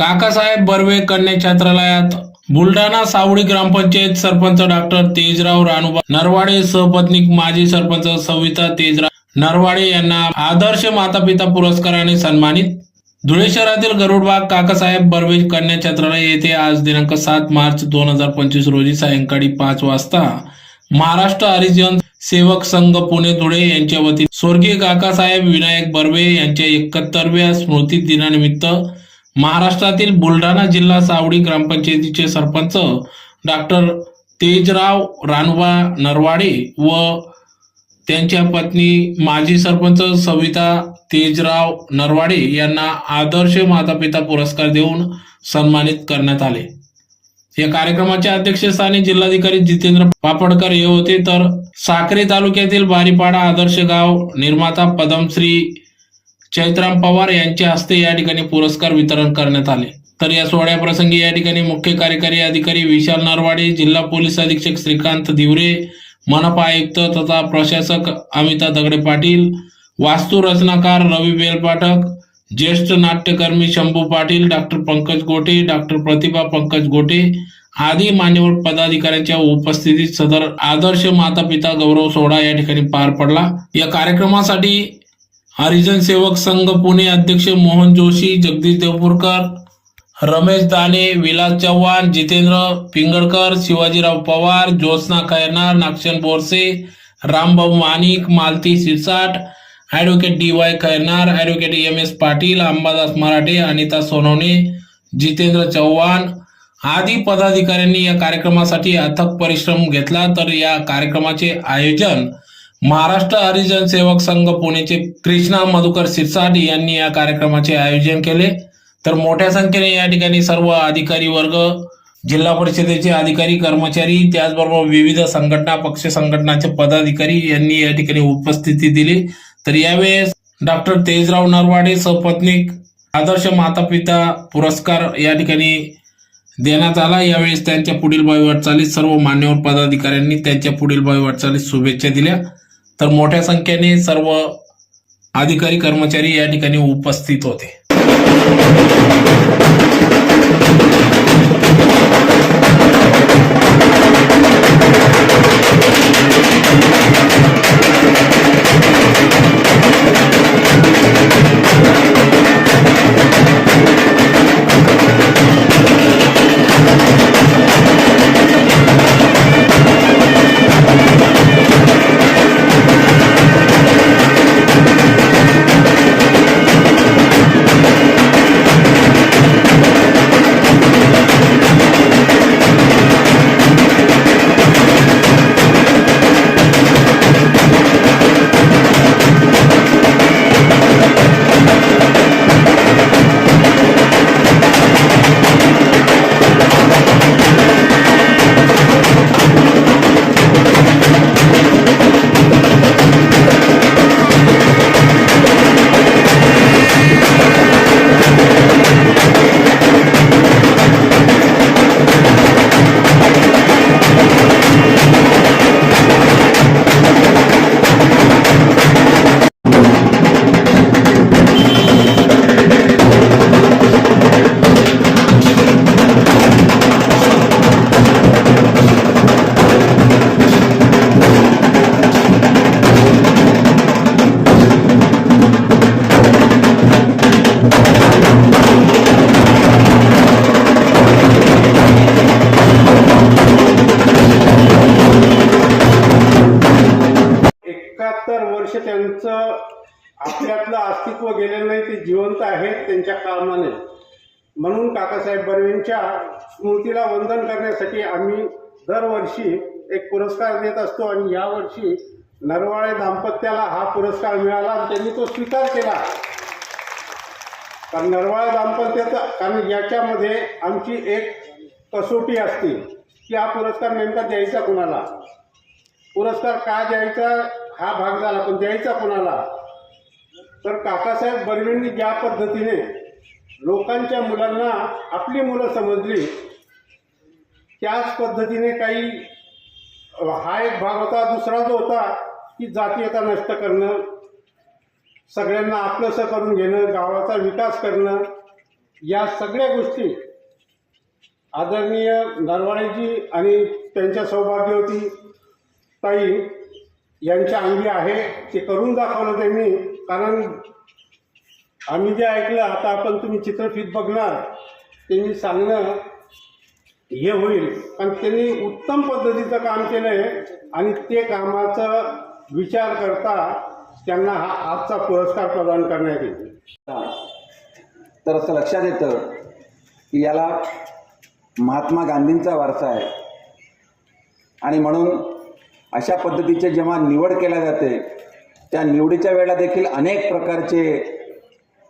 काकासाहेब बर्वे कन्या छात्रालयात बुलढाणा सावळी ग्रामपंचायत सरपंच डॉक्टर तेजराव रानुबा नरवाडे सहपत्नीक माजी सरपंच सविता तेजराव नरवाडे यांना आदर्श मातापिता पुरस्काराने सन्मानित. धुळे शहरातील गरुडबाग काकासाहेब बर्वे कन्या छात्रालय येथे आज दिनांक सात मार्च दोन हजार पंचवीस रोजी सायंकाळी पाच वाजता महाराष्ट्र हरिजन सेवक संघ पुणे धुळे यांच्या वतीने स्वर्गीय काकासाहेब विनायक बर्वे यांच्या एकाहत्तरव्या स्मृती दिनानिमित्त महाराष्ट्रातील बुलढाणा जिल्हा सावडी ग्रामपंचायतीचे सरपंच डॉक्टर तेजराव रानवा नरवाडे व त्यांच्या पत्नी माजी सरपंच सविता तेजराव नरवाडे यांना आदर्श मातापिता पुरस्कार देऊन सन्मानित करण्यात आले. या कार्यक्रमाच्या अध्यक्षस्थानी जिल्हाधिकारी जितेंद्र पापडकर हे होते. तर साक्री तालुक्यातील बारीपाडा आदर्श गाव निर्माता पद्मश्री चैत्राम पवार यांच्या हस्ते या ठिकाणी पुरस्कार वितरण करण्यात आले. तर या सोहळ्याप्रसंगी या ठिकाणी मुख्य कार्यकारी अधिकारी विशाल नरवाडे जिल्हा पोलीस अधीक्षक श्रीकांत दिवरे मनपा आयुक्त तथा प्रशासक अमिता दगडे पाटील वास्तू रचनाकार रवी बेलपाठक ज्येष्ठ नाट्यकर्मी शंभू पाटील डॉक्टर पंकज गोटे डॉक्टर प्रतिभा पंकज गोटे आदी मान्यवर पदाधिकाऱ्यांच्या उपस्थितीत सदर आदर्श माता पिता गौरव सोहळा या ठिकाणी पार पडला. या कार्यक्रमासाठी हरिजन सेवक संघ पुणे अध्यक्ष Mohan Joshi Jagdish Deopurkar Ramesh Dane Vilas Chavan Jitendra Pingalkar Shivajirao Pawar Jyotsna Khairnar Nagshan Borse Rambhau Manik Malti Sirsat advocate D Y Khairnar advocate M S Patil Ambadas Marathe Anita Sonawane Jitendra Chavan आदी पदाधिकाऱ्यांनी या कार्यक्रमासाठी अथक परिश्रम घेतला. तर या कार्यक्रमाचे आयोजन महाराष्ट्र हरिजन सेवक संघ पुणेचे कृष्णा मधुकर सिरसाटी यांनी या कार्यक्रमाचे आयोजन केले. तर मोठ्या संख्येने या ठिकाणी सर्व अधिकारी वर्ग जिल्हा परिषदेचे अधिकारी कर्मचारी त्याचबरोबर विविध संघटना पक्ष संघटनाचे पदाधिकारी यांनी या ठिकाणी उपस्थिती दिली. तर यावेळेस डॉक्टर तेजराव नरवाडे सपत्नीक आदर्श माता पिता पुरस्कार या ठिकाणी देण्यात आला. यावेळेस त्यांच्या पुढील भावी वाटचालीत सर्व मान्यवर पदाधिकाऱ्यांनी त्यांच्या पुढील भावी वाटचालीत शुभेच्छा दिल्या. तर मोठ्या संख्येने सर्व अधिकारी कर्मचारी या ठिकाणी उपस्थित होते. वर्ष त्यांचं आपल्यातलं अस्तित्व गेलेलं नाही ते जिवंत आहेत त्यांच्या कामाने. म्हणून काकासाहेब बर्वेंच्या स्मृतीला वंदन करण्यासाठी आम्ही दरवर्षी एक पुरस्कार देत असतो आणि यावर्षी नरवाळे दाम्पत्याला हा पुरस्कार मिळाला आणि त्यांनी तो स्वीकार केला. कारण नरवाळे दाम्पत्याचा कारण याच्यामध्ये आमची एक कसोटी असते की हा पुरस्कार नेमका द्यायचा कुणाला? पुरस्कार का द्यायचा? हा भाग झाला पण द्यायचा कोणाला? तर काकासाहेब बर्वेंनी ज्या पद्धतीने लोकांच्या मुलांना आपली मुलं समजली त्याच पद्धतीने काही हा एक भाग होता दुसरा जो होता की जातीयता नष्ट करणं सगळ्यांना आपलंसं करून घेणं गावाचा विकास करणं या सगळ्या गोष्टी आदरणीय नरवाणेजी आणि त्यांच्या सौभाग्यवती ताई यांच्या अंगी आहे ते करून दाखवलं त्यांनी कारण आम्ही जे ऐकलं आता आपण तुम्ही चित्रफित बघणार त्यांनी सांगणं हे होईल. पण त्यांनी उत्तम पद्धतीचं काम केलं आहे आणि ते कामाचा विचार करता त्यांना हा आजचा पुरस्कार प्रदान करण्यात येईल. तर असं लक्षात येतं की याला महात्मा गांधींचा वारसा आहे. आणि म्हणून अशा पद्धतीचे जेव्हा निवड केल्या जाते त्या निवडीच्या वेळेला देखील अनेक प्रकारचे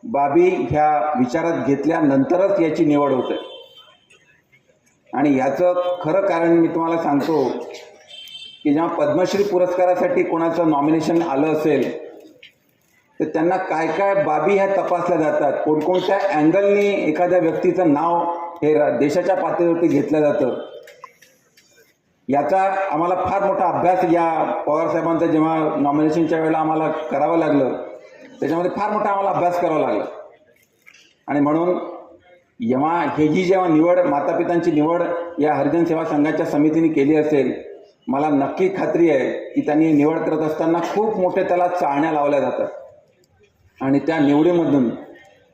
बाबी ह्या विचारात घेतल्यानंतरच याची निवड होते. आणि याचं खरं कारण मी तुम्हाला सांगतो की जेव्हा पद्मश्री पुरस्कारासाठी कोणाचं नॉमिनेशन आलं असेल तर त्यांना काय काय बाबी ह्या तपासल्या जातात. कोणकोणत्या अँगलनी एखाद्या व्यक्तीचं नाव हे रा- देशाच्या पातळीवरती घेतलं जातं. याचा आम्हाला फार मोठा अभ्यास या पवारसाहेबांचा जेव्हा नॉमिनेशनच्या वेळेला आम्हाला करावं लागलं त्याच्यामध्ये फार मोठा आम्हाला अभ्यास करावा लागला. आणि म्हणून जेव्हा हे जी जेव्हा निवड मातापितांची निवड या हरिजन सेवा संघाच्या समितीने केली असेल मला नक्की खात्री आहे की त्यांनी निवड करत असताना खूप मोठे त्याला चाळण्या लावल्या जातात. आणि त्या निवडीमधून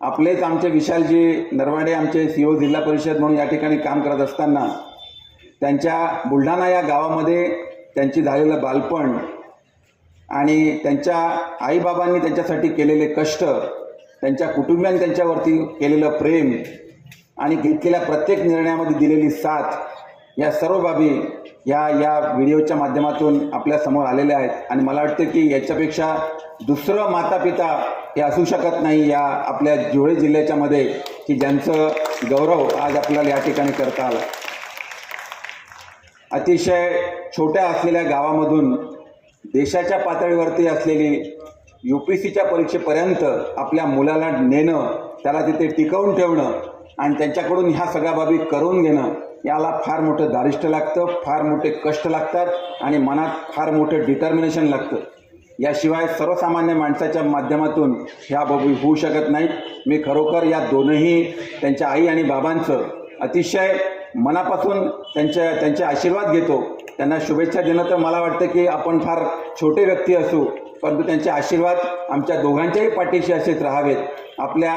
आपलेच आमचे विशालजी नरवाडे आमचे सी ओ जिल्हा परिषद म्हणून या ठिकाणी काम करत असताना त्यांच्या बुलढाणा या गावामध्ये त्यांची झालेलं बालपण आणि त्यांच्या आईबाबांनी त्यांच्यासाठी केलेले कष्ट त्यांच्या कुटुंबियांनी त्यांच्यावरती केलेलं प्रेम आणि घेतलेल्या प्रत्येक निर्णयामध्ये दिलेली साथ या सर्व बाबी या या व्हिडिओच्या माध्यमातून आपल्यासमोर आलेल्या आहेत. आणि मला वाटतं की याच्यापेक्षा दुसरं माता पिता हे असू शकत नाही या आपल्या धुळे जिल्ह्याच्यामध्ये की ज्यांचं गौरव आज आपल्याला या ठिकाणी करता आला. अतिशय छोट्या असलेल्या गावामधून देशाच्या पातळीवरती असलेली यू पी सीच्या परीक्षेपर्यंत आपल्या मुलाला नेणं त्याला तिथे टिकवून ठेवणं आणि त्यांच्याकडून ह्या सगळ्या बाबी करून घेणं याला फार मोठं दारिष्ट्य लागतं फार मोठे कष्ट लागतात आणि मनात फार मोठं डिटर्मिनेशन लागतं. याशिवाय सर्वसामान्य माणसाच्या माध्यमातून ह्या बाबी होऊ शकत नाहीत. मी खरोखर या दोनही त्यांच्या आई आणि बाबांचं अतिशय मनापासून त्यांच्या त्यांचे आशीर्वाद घेतो. त्यांना शुभेच्छा देणं तर मला वाटतं की आपण फार छोटे व्यक्ती असू परंतु त्यांचे आशीर्वाद आमच्या दोघांच्याही पाठीशी असेच राहावेत. आपल्या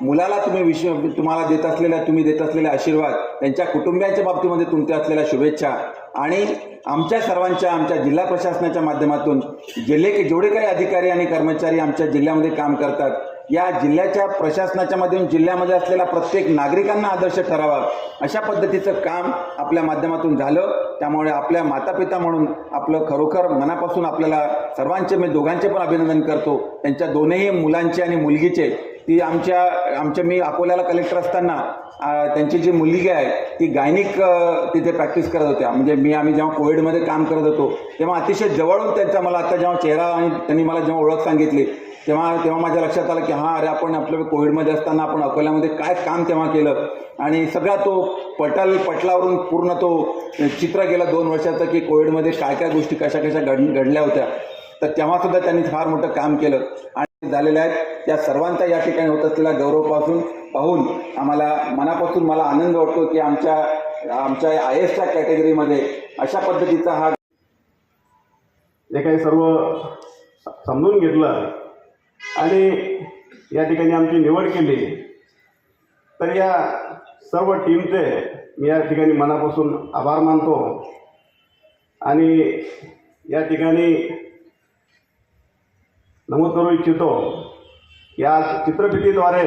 मुलाला तुम्ही विश तुम्हाला देत असलेल्या तुम्ही देत असलेले आशीर्वाद त्यांच्या कुटुंबियांच्या बाबतीमध्ये तुमच्या असलेल्या शुभेच्छा आणि आमच्या सर्वांच्या आमच्या जिल्हा प्रशासनाच्या माध्यमातून जिल्हे जेवढे काही अधिकारी आणि कर्मचारी आमच्या जिल्ह्यामध्ये काम करतात या जिल्ह्याच्या प्रशासनाच्या माध्यमातून जिल्ह्यामध्ये असलेल्या प्रत्येक नागरिकांना आदर्श ठरावा अशा पद्धतीचं काम आपल्या माध्यमातून झालं. त्यामुळे आपल्या मातापिता म्हणून आपलं खरोखर मनापासून आपल्याला सर्वांचे मी दोघांचे पण अभिनंदन करतो. त्यांच्या दोनही मुलांचे आणि मुलगीचे ती आमच्या आमच्या मी अकोल्याला कलेक्टर असताना त्यांची जी मुलगी आहे ती गायनिक तिथे प्रॅक्टिस करत होत्या. म्हणजे मी आम्ही जेव्हा कोविडमध्ये काम करत होतो तेव्हा अतिशय जवळून त्यांचा मला आता जेव्हा चेहरा आणि त्यांनी मला जेव्हा ओळख सांगितली तेव्हा तेव्हा माझ्या लक्षात आलं की हां अरे आपण आपल्या कोविडमध्ये असताना आपण अकोल्यामध्ये काय काम तेव्हा केलं? आणि सगळा तो पटल पटलावरून पूर्ण तो चित्र गेलं दोन वर्षाचं की कोविडमध्ये काय काय गोष्टी कशा कशा घड घडल्या होत्या. तर तेव्हासुद्धा त्यांनी फार मोठं काम केलं. आणि झालेल्या आहेत त्या सर्वांचा या ठिकाणी होत असलेला गौरवपासून पाहून आम्हाला मनापासून मला आनंद वाटतो की आमच्या आमच्या आय एसच्या कॅटेगरीमध्ये अशा पद्धतीचा हा जे काही सर्व समजून घेतलं आणि या ठिकाणी आमची निवड केली. तर या सर्व टीमचे मी या ठिकाणी मनापासून आभार मानतो. आणि या ठिकाणी नमूद करू इच्छितो या चित्रफितीद्वारे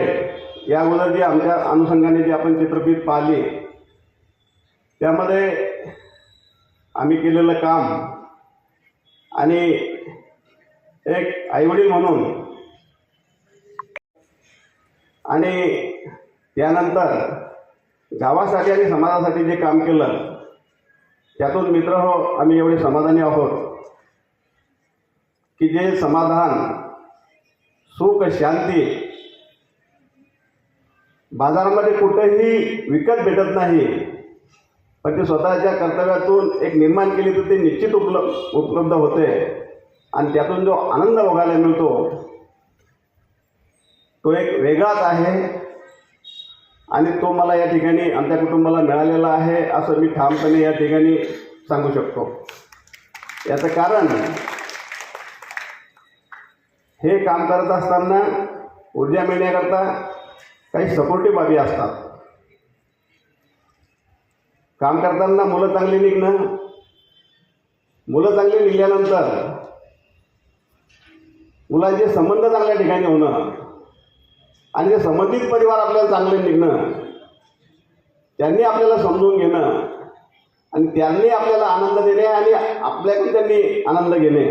या अगोदर जी आमच्या अनुषंगाने जी आपण चित्रफित पाहिली त्यामध्ये आम्ही केलेलं काम आणि एक आईवडील म्हणून आणि त्यानंतर गावासाठी आणि समाजासाठी जे काम केलं त्यातून मित्र हो आम्ही एवढे समाधानी आहोत. की जे समाधान सुख शांती बाजारामध्ये कुठेही विकत भेटत नाही पण ते स्वतःच्या कर्तव्यातून एक निर्माण केली तर ते निश्चित उपलब्ध उपलब्ध होते. आणि त्यातून जो आनंद बघायला मिळतो तो एक वेगळाच आहे. आणि तो मला या ठिकाणी आमच्या कुटुंबाला मिळालेला आहे असं मी ठामपणे या ठिकाणी सांगू शकतो. याचं कारण हे काम करत असताना ऊर्जा मिळण्याकरता काही सपोर्टिव्ह बाबी असतात. काम करताना मुलं चांगली निघणं मुलं चांगली निघल्यानंतर मुलांचे संबंध चांगल्या ठिकाणी होणं आणि ते संबंधित परिवार आपल्याला चांगले निघणं त्यांनी आपल्याला समजून घेणं आणि त्यांनी आपल्याला आनंद देणे आणि आपल्याकडून त्यांनी आनंद घेणे.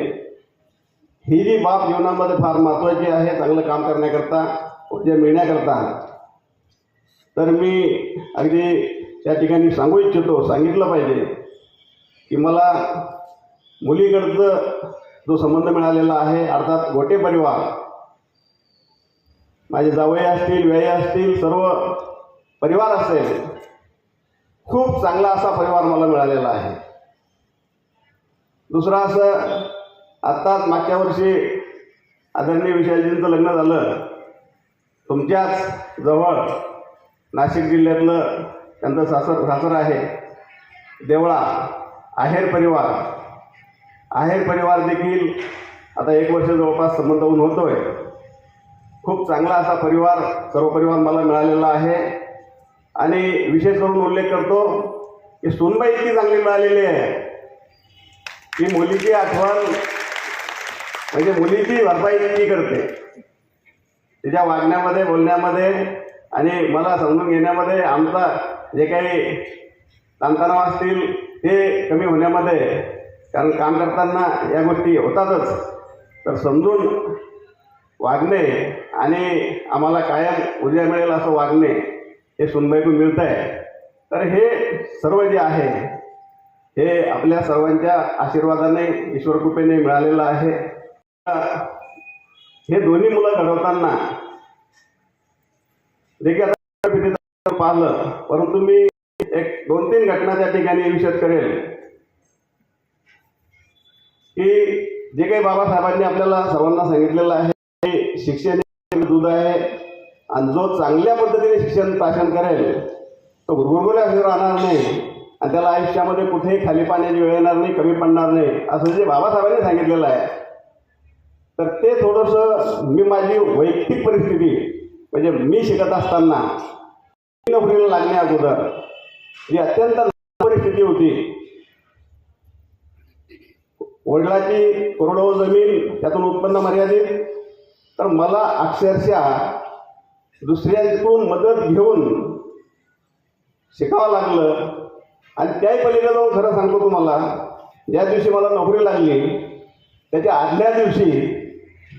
ही जी बाब जीवनामध्ये फार महत्त्वाची आहे चांगलं काम करण्याकरता ऊर्जा मिळण्याकरता. तर मी अगदी त्या ठिकाणी सांगू इच्छितो सांगितलं पाहिजे की मला मुलीकडचं जो संबंध मिळालेला आहे अर्थात गोटे परिवार माझे जावई असतील व्यय असतील सर्व परिवार असेल खूप चांगला असा परिवार मला मिळालेला आहे. दुसरं असं आत्ताच मागच्या वर्षी आदरणीय विशालजींचं लग्न झालं. तुमच्याच जवळ नाशिक जिल्ह्यातलं त्यांचं सासर सासर आहे. देवळा आहेर परिवार. आहेर परिवार देखील आता एक वर्ष जवळपास संबंध होऊन होतो आहे खूप चांगला असा परिवार सर्व परिवार मला मिळालेला आहे. आणि विशेष करून उल्लेख करतो की सोनबाई इतकी चांगली मिळालेली आहे. की मुलीची आठवण म्हणजे मुलीची भरपाई ती करते. तिच्या वागण्यामध्ये बोलण्यामध्ये आणि मला समजून घेण्यामध्ये आमचा जे काही ताणतणाव असतील ते कमी होण्यामध्ये. कारण काम करताना या गोष्टी होतातच. तर समजून वागणे आणि आम्हाला कायम ऊर्जा मिळेल असं वागणे हे सुनबाईकडून मिळत आहे तर हे सर्व जे आहे हे आपल्या सर्वांच्या आशीर्वादाने ईश्वरकृपेने मिळालेलं आहे. हे दोन्ही मुलं घडवताना देखील आता पाहिलं परंतु मी एक दोन तीन घटना त्या ठिकाणी विशेष करेल. की जे काही बाबासाहेबांनी आपल्याला सर्वांना सांगितलेलं आहे शिक्षण दूध आहे. आणि जो चांगल्या पद्धतीने शिक्षण प्राशन करेल तो गुरगुरगुल्या राहणार नाही. आणि त्याला आयुष्यामध्ये कुठेही खाली पाण्याची वेळ येणार नाही कमी पडणार नाही. असं जे बाबासाहेबांनी सांगितलेलं आहे. तर ते थोडंसं मी माझी वैयक्तिक परिस्थिती म्हणजे मी शिकत असताना नोकरीला लागण्या अगोदर जी अत्यंत परिस्थिती होती. वडिलाची करोडो जमीन त्यातून उत्पन्न मर्यादित तर मला अक्षरशः दुसऱ्यांकडून मदत घेऊन शिकावं लागलं. आणि त्याही पलीकडे जाऊन खरं सांगतो तुम्हाला ज्या दिवशी मला नोकरी लागली त्याच्या आदल्या दिवशी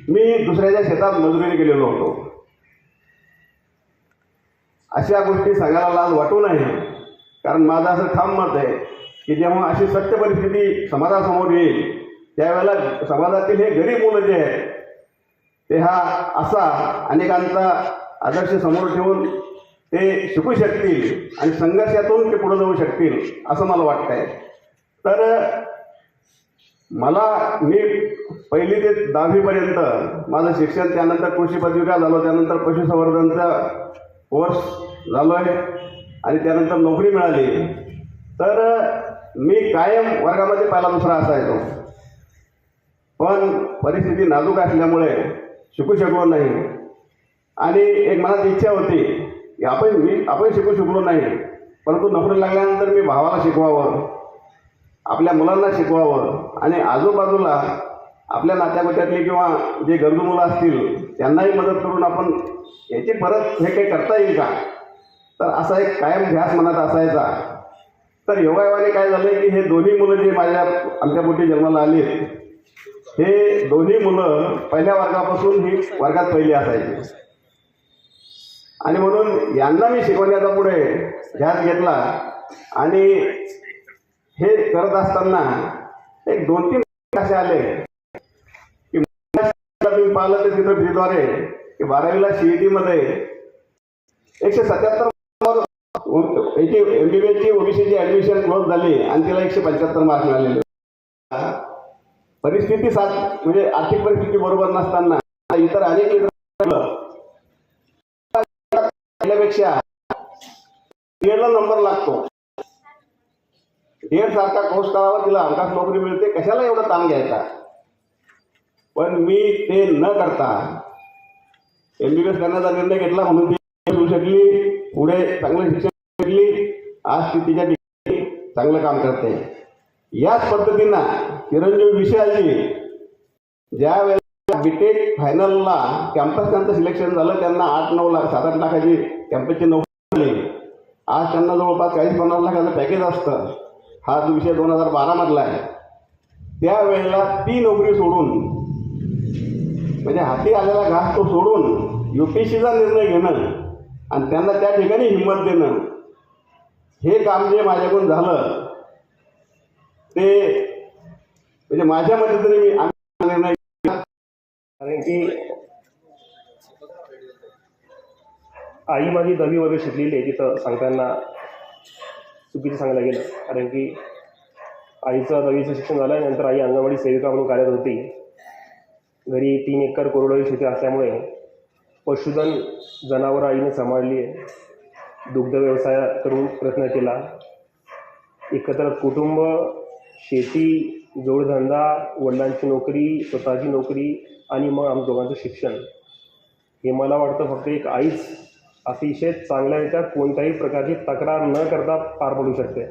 मी दुसऱ्याच्या शेतात मजुरीने गेलेलो होतो. अशा गोष्टी सांगायला लाज वाटू नये कारण माझं असं ठाम मत आहे की जेव्हा अशी सत्य परिस्थिती समाजासमोर येईल त्यावेळेला समाजातील हे गरीब मुलं जे आहेत ते हा असा अनेकांचा आदर्श समोर ठेवून ते शिकू शकतील आणि संघर्षातून ते पुढे जाऊ शकतील असं मला वाटतं आहे तर मला मी पहिली ते दहावीपर्यंत माझं शिक्षण त्यानंतर कृषी पदविका झालो त्यानंतर पशुसंवर्धनचा कोर्स झालो आहे आणि त्यानंतर नोकरी मिळाली. तर मी कायम वर्गामध्ये पहिला दुसरा असायचो. पण परिस्थिती नाजूक असल्यामुळे शिकू शकलो नाही. आणि एक मनात इच्छा होती की आपण मी आपण शिकू शकलो नाही. परंतु नोकरी लागल्यानंतर मी भावाला शिकवावं आपल्या मुलांना शिकवावं आणि आजूबाजूला आपल्या नात्यागोत्यातली किंवा जे गरजू मुलं असतील त्यांनाही मदत करून आपण याची परत हे काही करता येईल का? तर असा एक कायम ध्यास मनात असायचा. तर योगायोगाने काय झालं की हे दोन्ही मुलं जे माझ्या आमच्या पोटी जन्माला आली हे दोन्ही मुलं पहिल्या वर्गापासून ही वर्गात पहिली असायची. आणि म्हणून यांना मी शिकवण्याचा पुढे ध्यास घेतला. आणि हे करत असताना एक दोन तीन असे आले की तुम्ही पाहिलं तर तिथं फीद्वारे की बारावीला सीईटी मध्ये एकशे सत्याहत्तर एमबीबीएसची बी ओबीसीची ऍडमिशन क्लोज झाली आणि तिला एकशे पंच्याहत्तर मार्क मिळालेले. परिस्थिती साथ म्हणजे आर्थिक परिस्थिती बरोबर नसताना इतर अनेकपेक्षा डीएडला नंबर लागतो. डीएड सारखा कोर्स करावा तिला हमखास नोकरी मिळते कशाला एवढा ताण घ्यायचा? पण मी ते न करता एमबीबीएस करण्याचा निर्णय घेतला म्हणून ती होऊ शकली पुढे चांगलं शिक्षण घेतली आज ती तिच्या ठिकाणी चांगलं काम करते. याच पद्धतीनं चिरंजीव विषयाची ज्या वेळेला बीटेक फायनलला कॅम्पस त्यांचं सिलेक्शन झालं त्यांना आठ नऊ लाख सात आठ लाखाची कॅम्पसची नोकरी झाली आज त्यांना जवळपास चाळीस पन्नास लाखाचं पॅकेज असतं. हा जो विषय दोन हजार बारामधला आहे. त्यावेळेला ती नोकरी सोडून म्हणजे हाती आलेला घास तो सोडून यू पी सीचा निर्णय घेणं आणि त्यांना त्या ठिकाणी हिंमत देणं हे काम जे माझ्याकडून झालं ते म्हणजे माझ्या मते तरी मी निर्णय कारण की आई माझी दहावी वगैरे शिकलेली आहे तिथं सांगताना चुकीचं सांगायला गेलं. कारण की आईचं दहावीचं शिक्षण झालं नंतर आई अंगणवाडी सेविका म्हणून कार्यरत होती. घरी तीन एकर कोरडवाडी शेती असल्यामुळे पशुधन जनावरं आईने सांभाळली आहे. दुग्ध व्यवसाय करून प्रयत्न केला. एकत्र कुटुंब शेती जोडधंदा वडिलांची नोकरी स्वतःची नोकरी आणि मग आम दोघांचं शिक्षण. हे मला वाटतं फक्त एक आईच अतिशय चांगल्या चांगल्यारित्या कोणत्याही प्रकारची तक्रार न करता पार पडू शकते.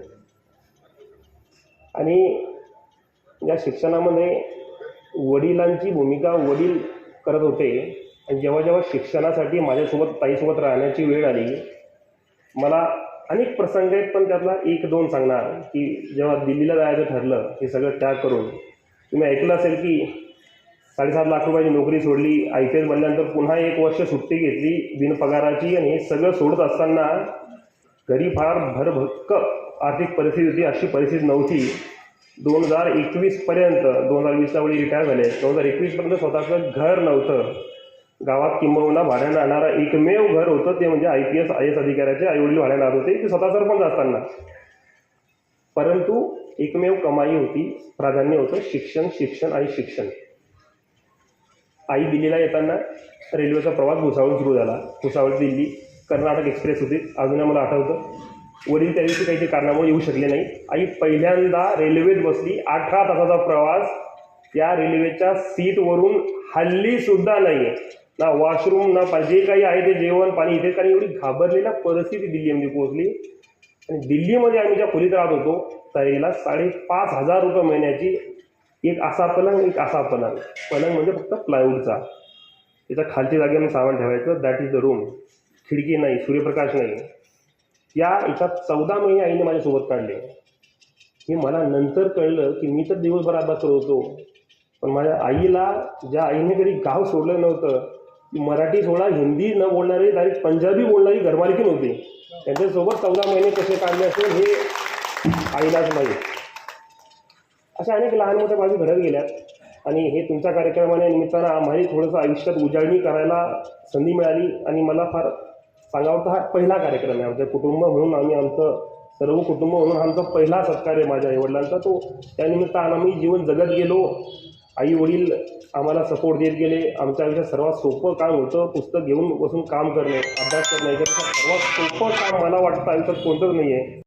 आणि या शिक्षणामध्ये वडिलांची भूमिका वडील करत होते. आणि जेव्हा जेव्हा शिक्षणासाठी माझ्यासोबत ताईसोबत राहण्याची वेळ आली मला अनेक प्रसंग आहेत पण त्यातला एक दोन सांगणार की जेव्हा दिल्लीला जायचं ठरलं हे सगळं त्याग करून तुम्ही ऐकलं असेल की साडेसात लाख रुपयाची नोकरी सोडली आय पी एल बनल्यानंतर पुन्हा एक वर्ष सुट्टी घेतली बिनपगाराची आणि हे सगळं सोडत असताना घरी फार भरभक्क आर्थिक परिस्थिती होती अशी परिस्थिती नव्हती. दोन हजार एकवीसपर्यंत दोन हजार वीसला वेळी रिटायर झाले. दोन हजार एकवीसपर्यंत स्वतःचं घर नव्हतं. गावात किंबहुना भाड्यानं राहणारं एकमेव घर होतं ते म्हणजे I P S I S अधिकाऱ्याचे आईवडील भाड्यानं राहत होते. ते स्वतः सरपंच असताना. परंतु एकमेव कमाई होती प्राधान्य होतं शिक्षण शिक्षण आणि शिक्षण. आई दिल्लीला येताना रेल्वेचा प्रवास भुसावळ सुरू झाला. भुसावळ दिल्ली कर्नाटक एक्सप्रेस होती. अजूनही मला आठवतं. वडील त्या दिवशी काही कारणामुळे येऊ शकले नाही. आई पहिल्यांदा रेल्वेत बसली अठरा तासाचा प्रवास. त्या रेल्वेच्या सीटवरून हल्ली सुद्धा नाही ना वॉशरूम ना जे काही आहे ते जेवण पाणी इथे कारण एवढी घाबरलेल्या परिस्थिती दिल्लीमध्ये पोहोचली म्हणजे आणि दिल्लीमध्ये आम्ही ज्या खोलीत राहत होतो त्याला साडेपाच हजार रुपये महिन्याची एक असा पलंग एक असा पलंग. पलंग म्हणजे फक्त प्लायवूडचा त्याच्या खालच्या जागेवर सामान ठेवायचं. दॅट इज द रूम खिडकी नाही सूर्यप्रकाश नाही. या याच्यात चौदा महिने आईने माझ्यासोबत काढले. हे मला नंतर कळलं की मी तर दिवसभर अभ्यास करत होतो. पण माझ्या आईला ज्या आईने कधी गाव सोडलं नव्हतं मराठी सोडा हिंदी न बोलणारी डायरेक्ट पंजाबी बोलणारी घरमालकी नव्हती त्यांच्यासोबत चौदा महिने कसे काढले असेल हे आईलाच नाही अशा अनेक लहान मोठ्या बाजू घडत गेल्यात. आणि हे तुमच्या कार्यक्रमाने निमित्तानं आम्हाला थोडंसं आयुष्यात उजाळणी करायला संधी मिळाली. आणि मला फार सांगावं तर हा पहिला कार्यक्रम आहे आमचं कुटुंब म्हणून आम्ही आमचं सर्व कुटुंब म्हणून आमचा पहिला सत्कार आहे माझ्या आईवडिलांचा. तो त्यानिमित्तानं आम्ही जीवन जगत गेलो. आई वडील आम्हाला सपोर्ट देत गेले. आमच्या आयुष्यात सर्वात सोपं काम होतं पुस्तक घेऊन बसून काम करणे अभ्यास करणे. याच्यापेक्षा सर्वात सोपं काम मला वाटतं आयुष्यात कोणतंच नाही आहे